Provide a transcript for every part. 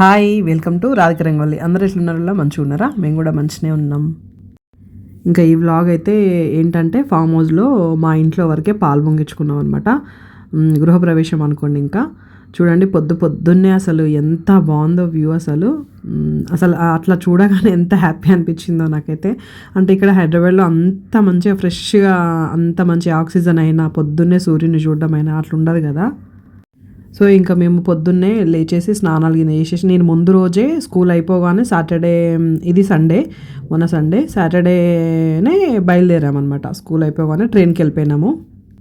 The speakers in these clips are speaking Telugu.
Hi welcome to Radhika Rangavalli అందరూ ఎట్లున్నారో మంచిగా ఉన్నారా? మేము కూడా మంచిగానే ఉన్నాం. ఇంకా ఈ వ్లాగ్ అయితే ఏంటంటే ఫామ్ హౌస్లో మా ఇంట్లో వరకే పాలు పొంగించుకున్నాం అనమాట గృహప్రవేశం అనుకోండి ఇంకా. చూడండి పొద్దు పొద్దున్నే అసలు ఎంత బాగుందో వ్యూ అసలు. అసలు అట్లా చూడగానే ఎంత హ్యాపీ అనిపించిందో నాకైతే. అంటే ఇక్కడ హైదరాబాద్లో అంత మంచిగా ఫ్రెష్గా అంత మంచి ఆక్సిజన్ అయినా పొద్దున్నే సూర్యుని చూడడం అయినా అట్లా ఉండదు కదా. సో ఇంకా మేము పొద్దున్నే లేచేసి స్నానాలు గిన్నె చేసేసి నేను ముందు రోజే స్కూల్ అయిపోగానే సాటర్డే ఇది సండే మొన్న సండే సాటర్డేనే బయలుదేరామన్నమాట. స్కూల్ అయిపోగానే ట్రైన్కి వెళ్ళిపోయినాము.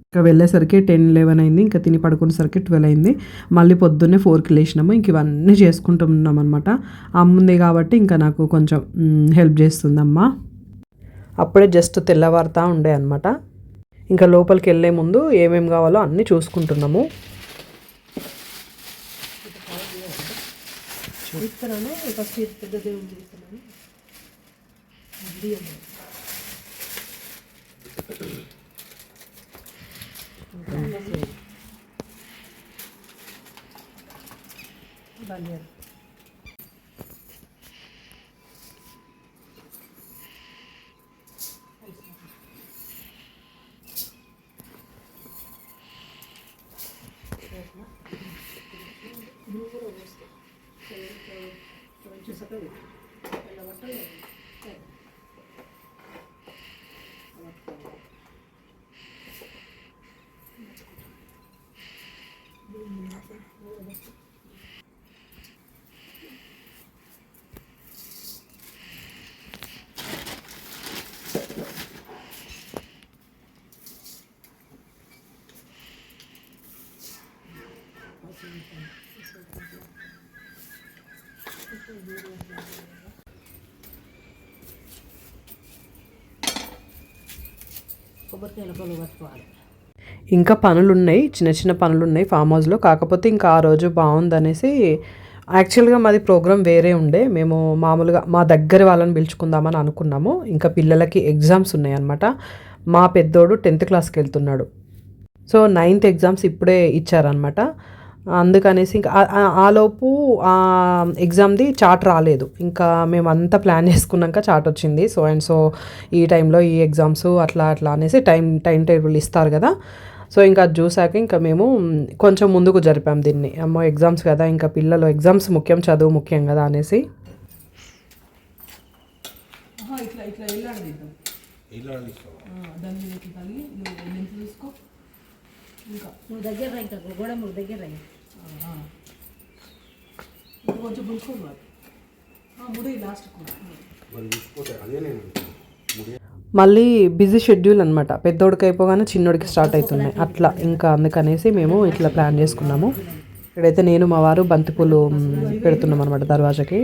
ఇంకా వెళ్ళేసరికి టెన్ లెవెన్ అయింది ఇంకా తిని పడుకునేసరికి ట్వెల్వ్ అయింది. మళ్ళీ పొద్దున్నే ఫోర్కి లేచినాము ఇంక ఇవన్నీ చేసుకుంటున్నాం అనమాట అమ్మ కాబట్టి ఇంకా నాకు కొంచెం హెల్ప్ చేస్తుందమ్మ. అప్పుడే జస్ట్ తెల్లవారుతా ఉండే అనమాట ఇంకా లోపలికి వెళ్ళే ముందు ఏమేమి కావాలో అన్నీ చూసుకుంటున్నాము. ఇస్తున్నాను ఫస్ట్ పెద్ద దేవుడు Good. ఇస్తున్నాను ఇంకా పనులు ఉన్నాయి చిన్న చిన్న పనులు ఉన్నాయి ఫామ్ హౌస్లో కాకపోతే ఇంకా ఆ రోజు బాగుందనేసి యాక్చువల్గా మాది ప్రోగ్రామ్ వేరే ఉండే. మేము మామూలుగా మా దగ్గర వాళ్ళని పిలుచుకుందామని అనుకున్నాము. ఇంకా పిల్లలకి ఎగ్జామ్స్ ఉన్నాయి అనమాట మా పెద్దోడు టెన్త్ క్లాస్కి వెళ్తున్నాడు. సో నైన్త్ ఎగ్జామ్స్ ఇప్పుడే ఇచ్చారనమాట అందుకనేసి ఇంకా ఆ- ఆ- ఆలోపు ఆ ఎగ్జామ్ది చార్ట్ రాలేదు. ఇంకా మేము అంతా ప్లాన్ చేసుకున్నాక చార్ట్ వచ్చింది. సో అండ్ సో ఈ టైంలో ఈ ఎగ్జామ్స్ అట్లా అట్లా అనేసి టైం టైం టేబుల్ ఇస్తారు కదా. సో ఇంకా అది చూసాక ఇంకా మేము కొంచెం ముందుకు జరిపాం దీన్ని. అమ్మో ఎగ్జామ్స్ కదా ఇంకా పిల్లలు ఎగ్జామ్స్ ముఖ్యం చదువు ముఖ్యం కదా అనేసి. ఇట్లా ఇట్లా ఇంకా. నువ్వు దగ్గర రా ఇంకా గోడ దగ్గర రా కొంచెం ముడి లాస్ట్ అదే నేను మళ్ళీ బిజీ షెడ్యూల్ అనమాట పెద్దోడికి అయిపోగానే చిన్నోడికి స్టార్ట్ అవుతున్నాయి. అట్లా ఇంకా అందుకనేసి మేము ఇట్లా ప్లాన్ చేసుకున్నాము. ఇక్కడైతే నేను మా వారు బంతిపూలు పెడుతున్నాం అనమాట దర్వాజకి.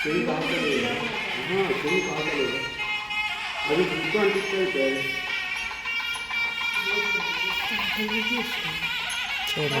చెయ్యి కాకలేదు చెయ్యి కాకలేదు అది గుడ్డు అంటిస్తే పూలు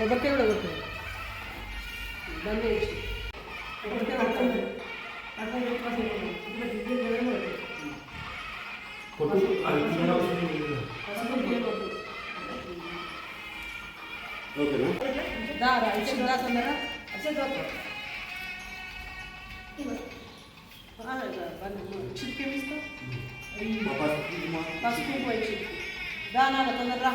దొరక చిటికేమి ఇస్తావు మా పసుపు మా పసుపు పోయి చిటికి దానాల తొందరరా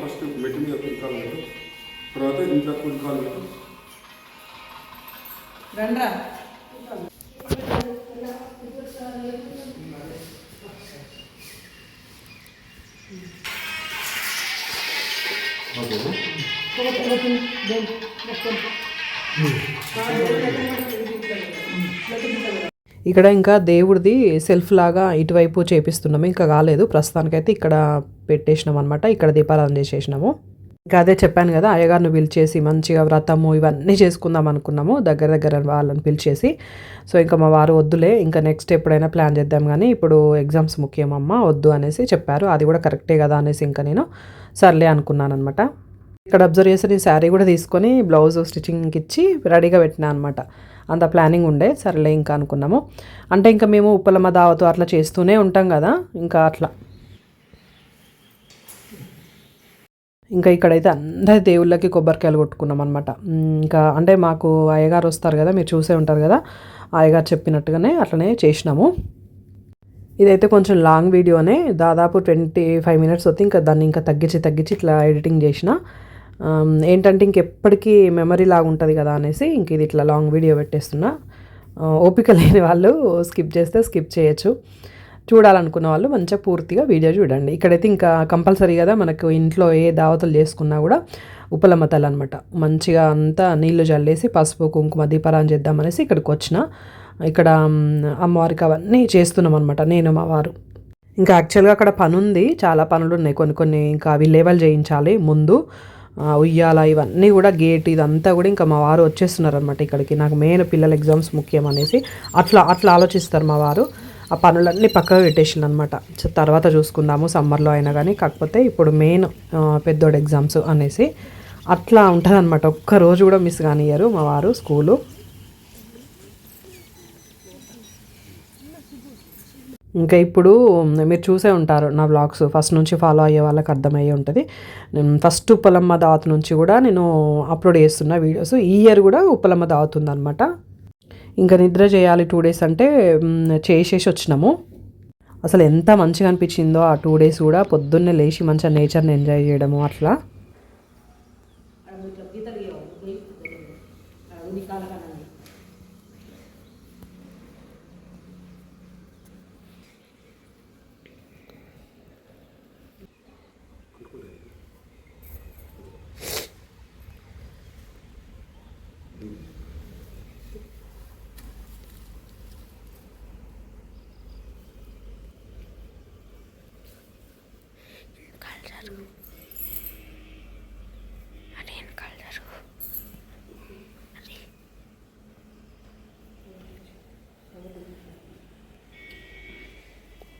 ఫస్ట్ మెట్టి మీద పెట్టు తర్వాత ఇంట్లో కుడుకాలు పెట్టు రండ్రా. ఇక్కడ ఇంకా దేవుడిది సెల్ఫ్ లాగా ఇటువైపు చేపిస్తున్నాము ఇంకా కాలేదు. ప్రస్తుతానికైతే ఇక్కడ పెట్టేసినాం అనమాట ఇక్కడ దీపారాధన చేసేసినాము. ఇంకా అదే చెప్పాను కదా అయ్యగారిని పిలిచేసి మంచిగా వ్రతము ఇవన్నీ చేసుకుందాం అనుకున్నాము. దగ్గర దగ్గర వాళ్ళని పిలిచేసి. సో ఇంకా మా వారు వద్దులే ఇంకా నెక్స్ట్ ఎప్పుడైనా ప్లాన్ చేద్దాం కానీ ఇప్పుడు ఎగ్జామ్స్ ముఖ్యమమ్మ వద్దు అనేసి చెప్పారు. అది కూడా కరెక్టే కదా అనేసి ఇంకా నేను సర్లే అనుకున్నాను అనమాట ఇక్కడ అబ్జర్వ్ చేసిన శారీ కూడా తీసుకొని బ్లౌజ్ స్టిచ్చింగ్కి ఇచ్చి రెడీగా పెట్టినా అనమాట అంత ప్లానింగ్ ఉండే సరేలే ఇంకా అనుకున్నాము. అంటే ఇంకా మేము ఉప్పలమ్మ దావతో అట్లా చేస్తూనే ఉంటాం కదా ఇంకా అట్లా. ఇంకా ఇక్కడైతే అందరి దేవుళ్ళకి కొబ్బరికాయలు కొట్టుకున్నాం అనమాట ఇంకా అంటే మాకు అయ్యగారు వస్తారు కదా మీరు చూసే ఉంటారు కదా అయ్యగారు చెప్పినట్టుగానే అట్లనే చేసినాము. ఇదైతే కొంచెం లాంగ్ వీడియోనే దాదాపు ట్వంటీ ఫైవ్ మినిట్స్ వస్తే ఇంకా దాన్ని ఇంకా తగ్గించి తగ్గించి ఇట్లా ఎడిటింగ్ చేసిన. ఏంటంటే ఇంకెప్పటికీ మెమరీ లాగా ఉంటుంది కదా అనేసి ఇంక ఇది ఇట్లా లాంగ్ వీడియో పెట్టేస్తున్నా. ఓపిక లేని వాళ్ళు స్కిప్ చేస్తే స్కిప్ చేయొచ్చు. చూడాలనుకున్న వాళ్ళు మంచిగా పూర్తిగా వీడియో చూడండి. ఇక్కడైతే ఇంకా కంపల్సరీ కదా మనకు ఇంట్లో ఏ దావతలు చేసుకున్నా కూడా ఉపలమతలు అనమాట మంచిగా అంతా నీళ్ళు చల్లేసి పసుపు కుంకుమ దీపారాయణ చేద్దామనేసి ఇక్కడికి వచ్చిన. ఇక్కడ అమ్మవారికి అవన్నీ చేస్తున్నాం అనమాట నేను మా వారు. ఇంకా యాక్చువల్గా అక్కడ పని ఉంది చాలా పనులు ఉన్నాయి. కొన్ని కొన్ని ఇంకా అవి లేవల్ చేయించాలి ముందు. ఉయ్యాల ఇవన్నీ కూడా గేట్ ఇదంతా కూడా ఇంకా మా వారు వచ్చేస్తున్నారు అనమాట ఇక్కడికి. నాకు మెయిన్ పిల్లల ఎగ్జామ్స్ ముఖ్యం అనేసి అట్లా అట్లా ఆలోచిస్తారు మా వారు. ఆ పనులన్నీ పక్కకు పెట్టేసింది అనమాట తర్వాత చూసుకుందాము సమ్మర్లో అయినా కానీ కాకపోతే ఇప్పుడు మెయిన్ పెద్దోడు ఎగ్జామ్స్ అనేసి అట్లా ఉంటుంది అనమాట ఒక్క రోజు కూడా మిస్ కానియ్యారు మా వారు స్కూలు. ఇంకా ఇప్పుడు మీరు చూసే ఉంటారు నా వ్లాగ్స్. ఫస్ట్ నుంచి ఫాలో అయ్యే వాళ్ళకి అర్థమయ్యే ఉంటుంది. నేను ఫస్ట్ ఉప్పలమ్మ దావత్ నుంచి కూడా నేను అప్లోడ్ చేస్తున్న వీడియోస్ ఈ ఇయర్ కూడా ఉప్పలమ్మ దావత్ ఉందన్నమాట. ఇంకా నిద్ర చేయాలి టూ డేస్ అంటే చేసేసి వచ్చినాము. అసలు ఎంత మంచిగా అనిపించిందో ఆ టూ డేస్ కూడా పొద్దున్నే లేచి మంచిగా నేచర్ని ఎంజాయ్ చేయడము అట్లా.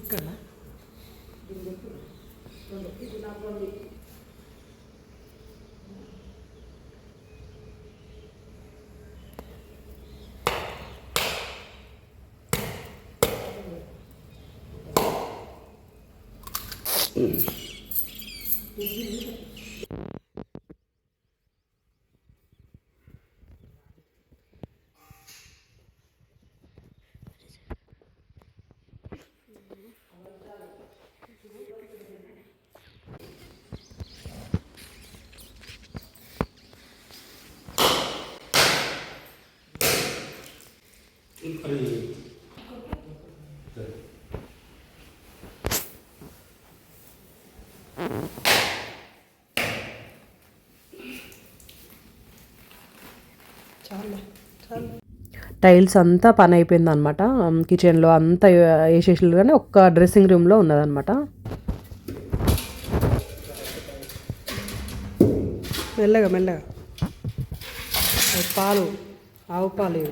ఇక్కడ Thank. టైల్స్ అంతా పని అయిపోయింది అనమాట కిచెన్లో అంతా వేసేసారు కానీ ఒక్క డ్రెస్సింగ్ రూమ్లో ఉన్నదన్నమాట. మెల్లగా మెల్లగా. పాలు ఆవు పాలు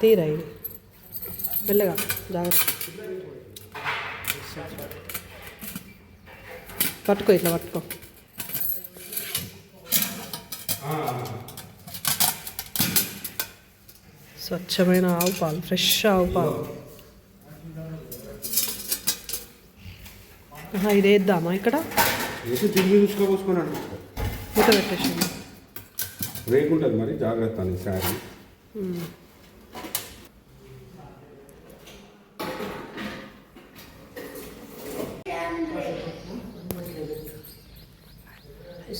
తీరా ఇవి మెల్లగా జాగ్రత్త. పట్టుకో ఇట్లా పట్టుకో. స్వచ్ఛమైన ఆవు పాలు ఫ్రెష్ ఆవు పాలు. ఇది వేద్దామా ఇక్కడ? మూత పెట్టేసి రేకుంటుంది మరి జాగ్రత్త అని శారీ.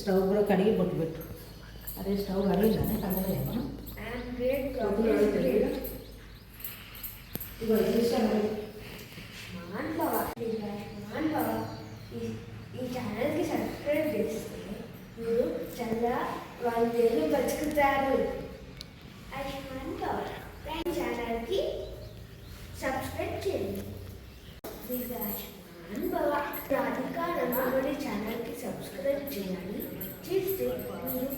స్టవ్ కూడా కడిగి బొట్టు పెట్టు. అదే స్టవ్ కడిగిందని కడగలేమా ఈ ఛానల్కి సబ్స్క్రైబ్ చేస్తే మీరు చాలా వాళ్ళు పేర్లు బతుకుతారు ఆయుష్మాన్ పవర్ ఈ ఛానల్కి సబ్స్క్రైబ్ చేయండి మీకు ఆయుష్మాన్ పవర్ రాధికా రంగోలి ఛానల్కి సబ్స్క్రైబ్ చేయాలి చేస్తే మీరు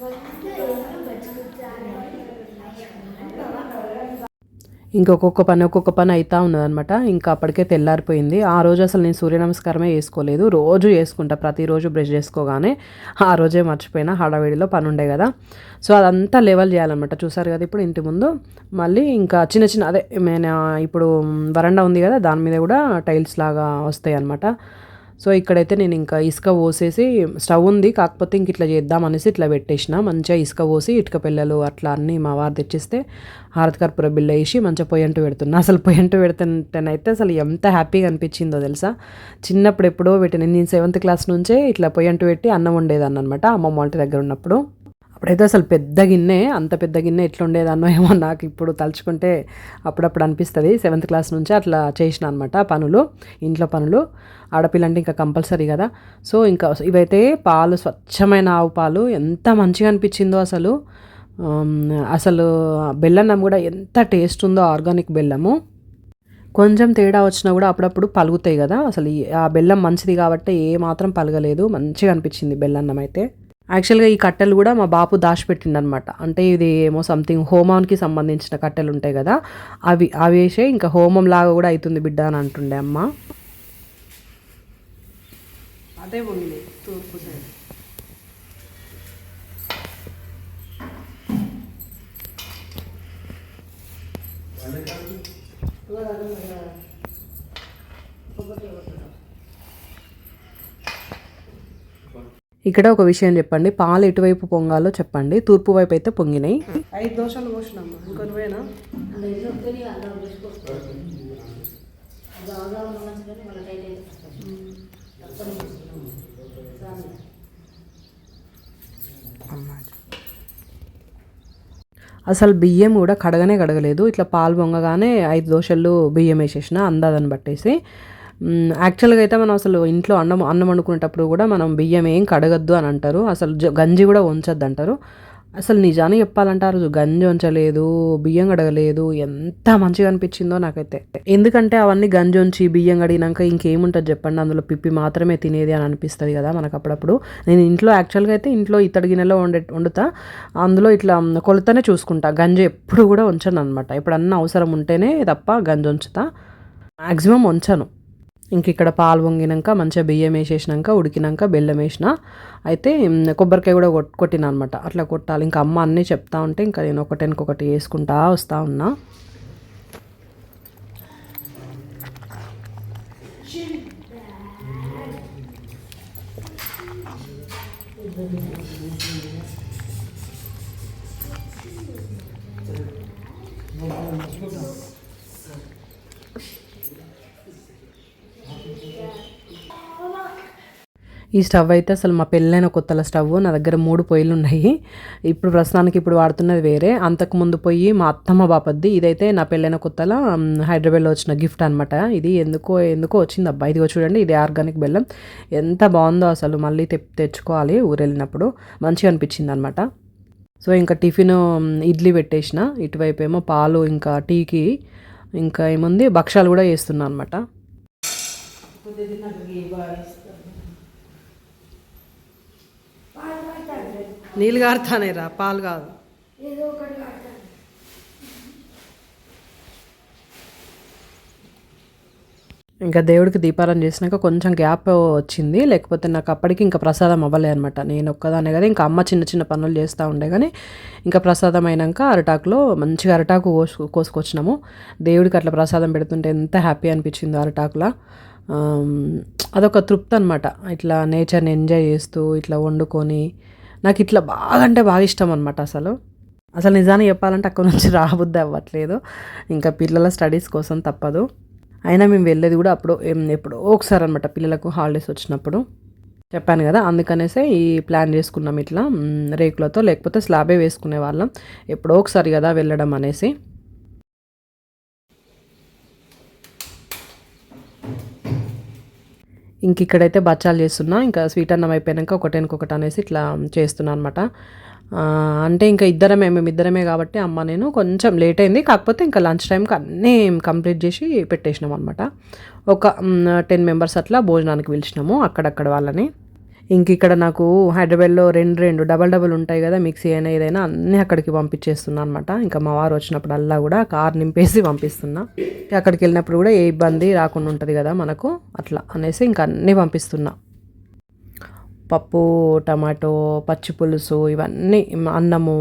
వంద ఏళ్ళు బతుకుతారని ఆయుష్మాన్ పవర్ ఇంకొక పని ఒక్కొక్క పని అవుతూ ఉన్నదనమాట ఇంకా అప్పటికే తెల్లారిపోయింది. ఆ రోజు అసలు నేను సూర్య నమస్కారమే వేసుకోలేదు రోజు వేసుకుంటా ప్రతిరోజు బ్రష్ చేసుకోగానే ఆ రోజే మర్చిపోయినా హడావిడిలో పని ఉండే కదా. సో అదంతా లెవెల్ చేయాలన్నమాట. చూసారు కదా ఇప్పుడు ఇంటి ముందు. మళ్ళీ ఇంకా చిన్న చిన్న అదే నేను ఇప్పుడు వరండా ఉంది కదా దాని మీద కూడా టైల్స్ లాగా వస్తాయి అనమాట సో ఇక్కడైతే నేను ఇంకా ఇసుక పోసేసి స్టవ్ ఉంది కాకపోతే ఇంక ఇట్లా చేద్దాం అనేసి ఇట్లా పెట్టేసిన. మంచిగా ఇసుక పోసి ఇటుక పిల్లలు అట్లా అన్నీ మా వారు తెచ్చిస్తే హారతికర్పూర బిల్ల వేసి మంచిగా పొయ్యంటు పెడుతున్నా. అసలు పొయ్యంటు పెడుతుంటేనైతే అసలు ఎంత హ్యాపీగా అనిపించిందో తెలుసా? చిన్నప్పుడు ఎప్పుడో పెట్టిన నేను సెవెంత్ క్లాస్ నుంచే ఇట్లా పొయ్యంటు పెట్టి అన్నం వండేదాన్ని అనమాట అమ్మమ్మ వాళ్ళ దగ్గర ఉన్నప్పుడు. అప్పుడైతే అసలు పెద్ద గిన్నె అంత పెద్ద గిన్నె ఎట్లా ఏమో నాకు ఇప్పుడు తలుచుకుంటే అప్పుడప్పుడు అనిపిస్తుంది. సెవెంత్ క్లాస్ నుంచి అట్లా చేసిన అనమాట పనులు ఇంట్లో పనులు. ఆడపిల్ల అంటే ఇంకా కంపల్సరీ కదా. సో ఇంకా ఇవైతే పాలు స్వచ్ఛమైన ఆవు పాలు ఎంత మంచిగా అనిపించిందో అసలు. అసలు బెల్లన్నం కూడా ఎంత టేస్ట్ ఉందో ఆర్గానిక్ బెల్లము. కొంచెం తేడా వచ్చినా కూడా అప్పుడప్పుడు పలుగుతాయి కదా. అసలు ఈ- ఆ బెల్లం మంచిది కాబట్టి ఏ మాత్రం పలగలేదు. మంచిగా అనిపించింది బెల్లన్నం అయితే. యాక్చువల్గా ఈ కట్టెలు కూడా మా బాపు దాచిపెట్టిండు అనమాట అంటే ఇది ఏమో సంథింగ్ హోమానికి సంబంధించిన కట్టెలు ఉంటాయి కదా అవి అవి వేసే ఇంకా హోమం లాగా కూడా అవుతుంది బిడ్డ అని అంటుండే అమ్మ. అదే ఉంది. తూర్పు సైడ్. ఇక్కడ ఒక విషయం చెప్పండి. పాలు ఎటువైపు పొంగాలో చెప్పండి. తూర్పు వైపు అయితే పొంగినాయి. ఐదు దోశలు పోసినమ్మా ఇంకొని పోయినా అసలు బియ్యం కూడా కడగనే కడగలేదు. ఇట్లా పాలు పొంగగానే ఐదు దోశలు బియ్యం వేసేసిన అందాదని బట్టేసి మ్, యాక్చువల్గా అయితే మనం అసలు ఇంట్లో అన్నం అన్నం వండుకునేటప్పుడు కూడా మనం బియ్యం ఏం కడగద్దు అని అంటారు. అసలు గంజి కూడా ఉంచద్దు అంటారు. అసలు నిజాన్ని చెప్పాలంటే ఆ రోజు గంజి ఉంచలేదు బియ్యం కడగలేదు ఎంత మంచిగా అనిపించిందో నాకైతే. ఎందుకంటే అవన్నీ గంజి ఉంచి బియ్యం కడిగినాక ఇంకేముంటుంది చెప్పండి అందులో పిప్పి మాత్రమే తినేది అని అనిపిస్తుంది కదా మనకు అప్పుడప్పుడు. నేను ఇంట్లో యాక్చువల్గా అయితే ఇంట్లో ఇత్తడి గిన్నెలో వండే వండుతా. అందులో ఇట్లా కొలతనే చూసుకుంటా. గంజి ఎప్పుడు కూడా ఉంచను అనమాట ఎప్పుడన్నా అవసరం ఉంటేనే తప్ప గంజి ఉంచుతా మ్యాక్సిమం ఉంచను ఇంక ఇక్కడ పాలు పొంగినాక మంచిగా బియ్యం వేసేసినాక ఉడికినాక బెల్లం వేసిన అయితే కొబ్బరికాయ కూడా కొట్ కొట్టిన అనమాట అట్లా కొట్టాలి. ఇంకా అమ్మ అన్నీ చెప్తా ఉంటే ఇంకా నేను ఒకటి ఇంకొకటి వేసుకుంటా వస్తూ ఉన్నా. ఈ స్టవ్ అయితే అసలు మా పెళ్ళైన కొత్తల స్టవ్. నా దగ్గర మూడు పొయ్యిలు ఉన్నాయి. ఇప్పుడు ప్రస్తుతానికి ఇప్పుడు వాడుతున్నది వేరే. అంతకు ముందు పొయ్యి మా అత్తమ్మ బాపద్ది. ఇదైతే నా పెళ్ళైన కొత్తల హైదరాబాద్లో వచ్చిన గిఫ్ట్ అనమాట ఇది ఎందుకో ఎందుకో వచ్చింది అబ్బా. ఇదిగో చూడండి ఇది ఆర్గానిక్ బెల్లం. ఎంత బాగుందో అసలు మళ్ళీ తె తెచ్చుకోవాలి ఊరెళ్ళినప్పుడు. మంచిగా అనిపించింది అనమాట సో ఇంకా టిఫిన్ ఇడ్లీ పెట్టేసిన. ఇటువైపు ఏమో పాలు ఇంకా టీకి ఇంకా ఏముంది భక్షాలు కూడా చేస్తున్నా అనమాట పాలు పడతాడు నీళ్ళు కారుతానే రా పాలు కాదు. ఏదో ఒకటి పడతాడు ఇంకా దేవుడికి దీపారాధన చేసినాక కొంచెం గ్యాప్ వచ్చింది లేకపోతే నాకు అప్పటికి ఇంకా ప్రసాదం అవ్వలే అనమాట నేను ఒక్కదానే కదా ఇంకా అమ్మ చిన్న చిన్న పనులు చేస్తూ ఉండే కానీ ఇంకా ప్రసాదం అయినాక అరటాకులో మంచిగా అరటాకు కోసు కోసుకొచ్చినాము. దేవుడికి అట్లా ప్రసాదం పెడుతుంటే ఎంత హ్యాపీ అనిపించిందో అరటాకులా. అదొక తృప్తి అనమాట ఇట్లా నేచర్ని ఎంజాయ్ చేస్తూ ఇట్లా వండుకొని నాకు ఇట్లా బాగా అంటే బాగా ఇష్టం అనమాట అసలు. అసలు నిజాన్ని చెప్పాలంటే అక్కడ నుంచి రాబుద్ది అవ్వట్లేదు. ఇంకా పిల్లల స్టడీస్ కోసం తప్పదు. అయినా మేము వెళ్ళేది కూడా అప్పుడు ఏం- ఎప్పుడో ఒకసారి అనమాట పిల్లలకు హాలిడేస్ వచ్చినప్పుడు. చెప్పాను కదా అందుకనేసే ఈ ప్లాన్ చేసుకున్నాం ఇట్లా రేకులతో లేకపోతే స్లాబే వేసుకునే వాళ్ళం. ఎప్పుడో ఒకసారి కదా వెళ్ళడం అనేసి. ఇంక ఇక్కడైతే బచ్చాలు చేస్తున్నా. ఇంకా స్వీట్ అన్నం అయిపోయాక ఒకటేనకొకటి ఇంకొకటి అనేసి ఇట్లా చేస్తున్నా అనమాట అంటే ఇంకా ఇద్దరమే మేము ఇద్దరమే కాబట్టి అమ్మ నేను కొంచెం లేట్ అయింది. కాకపోతే ఇంకా లంచ్ టైంకి అన్నీ కంప్లీట్ చేసి పెట్టేసినాం అనమాట ఒక టెన్ మెంబర్స్ అట్లా భోజనానికి పిలిచినాము అక్కడక్కడ వాళ్ళని. ఇంక ఇక్కడ నాకు హైదరాబాద్లో రెండు రెండు డబల్ డబల్ ఉంటాయి కదా మిక్సీ అయినా ఏదైనా అన్నీ అక్కడికి పంపించేస్తున్నా అనమాట ఇంకా మా వారు వచ్చినప్పుడు అల్లా కూడా కార్ నింపేసి పంపిస్తున్నా. అక్కడికి వెళ్ళినప్పుడు కూడా ఏ ఇబ్బంది రాకుండా ఉంటుంది కదా మనకు అట్లా అనేసి ఇంకా అన్నీ పంపిస్తున్నా. పప్పు టమాటో పచ్చి పులుసు ఇవన్నీ అన్నము.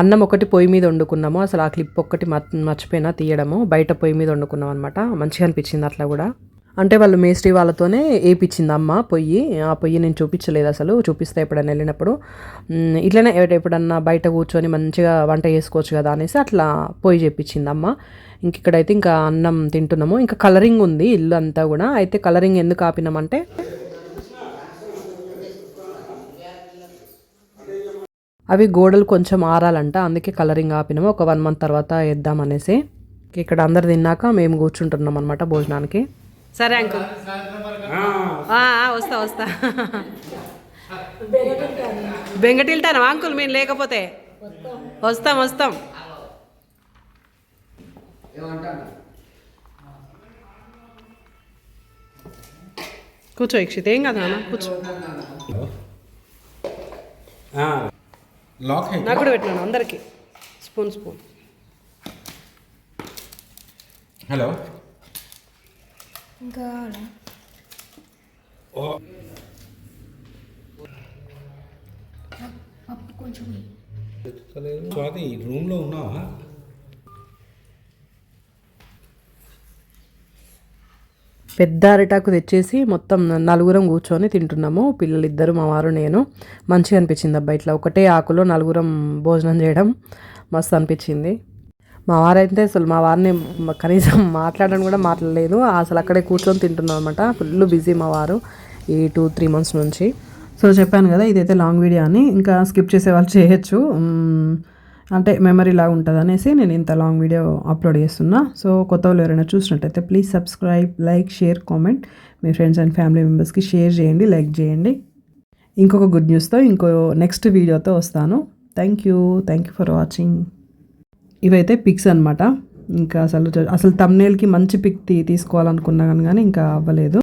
అన్నం ఒకటి పొయ్యి మీద వండుకున్నాము. అసలు ఆ క్లిప్ ఒక్కటి మర్చిపోయినా తీయడము. బయట పొయ్యి మీద వండుకున్నాం అనమాట మంచిగా అనిపించింది అట్లా కూడా. అంటే వాళ్ళు మేస్త్రి వాళ్ళతోనే వేయించింది అమ్మ పొయ్యి. ఆ పొయ్యి నేను చూపించలేదు అసలు. చూపిస్తే ఎప్పుడైనా వెళ్ళినప్పుడు. ఇట్లనే ఎప్పుడన్నా బయట కూర్చొని మంచిగా వంట చేసుకోవచ్చు కదా అనేసి అట్లా పొయ్యి చెప్పించింది అమ్మ. ఇంక ఇక్కడైతే ఇంకా అన్నం తింటున్నాము. ఇంకా కలరింగ్ ఉంది ఇల్లు అంతా కూడా. అయితే కలరింగ్ ఎందుకు ఆపినామంటే అవి గోడలు కొంచెం ఆరాలంట. అందుకే కలరింగ్ ఆపినాము. ఒక వన్ మంత్ తర్వాత వేద్దాం అనేసి. ఇక్కడ అందరు తిన్నాక మేము కూర్చుంటున్నాం అనమాట భోజనానికి. సరే అంకుల్. వస్తా. వస్తా బెంగటిల్తాను అంకుల్? మేము లేకపోతే? వస్తాం వస్తాం. కూర్చో ఇక్షిత్. ఏం కదా నాన్న కూర్చో. నాకు కూడా పెట్టినాను అందరికీ. Spoon spoon. హలో ఇంకా పప్పు కొంచెం స్వాతి రూమ్లో ఉన్నావా? పెద్ద అరిటాకు తెచ్చేసి మొత్తం నలుగురం కూర్చొని తింటున్నాము. పిల్లలు ఇద్దరు మా వారు నేను. మంచిగా అనిపించింది అబ్బా ఇట్లా ఒకటే ఆకులో నలుగురం భోజనం చేయడం. మస్తు అనిపించింది. మా వారైతే అసలు మా వారిని కనీసం మాట్లాడడం కూడా మాట్లాడలేదు. అసలు అక్కడే కూర్చొని తింటున్నాం అనమాట ఫుల్ బిజీ మా వారు ఈ టూ త్రీ మంత్స్ నుంచి. సో చెప్పాను కదా ఇదైతే లాంగ్ వీడియో అని. ఇంకా స్కిప్ చేసే వాళ్ళు చేయొచ్చు. అంటే మెమరీ లాగా ఉంటుంది అనేసి నేను ఇంత లాంగ్ వీడియో అప్లోడ్ చేస్తున్నా. సో కొత్త వాళ్ళు ఎవరైనా చూసినట్టయితే please subscribe like share comment me friends and family మెంబర్స్కి షేర్ చేయండి లైక్ చేయండి. ఇంకొక గుడ్ న్యూస్తో ఇంకో నెక్స్ట్ వీడియోతో వస్తాను. Thank you thank you for watching ఇవైతే పిక్స్ అనమాట ఇంకా అసలు అసలు తమ్నేల్కి మంచి పిక్ తీ తీసుకోవాలనుకున్నాను కానీ ఇంకా అవ్వలేదు.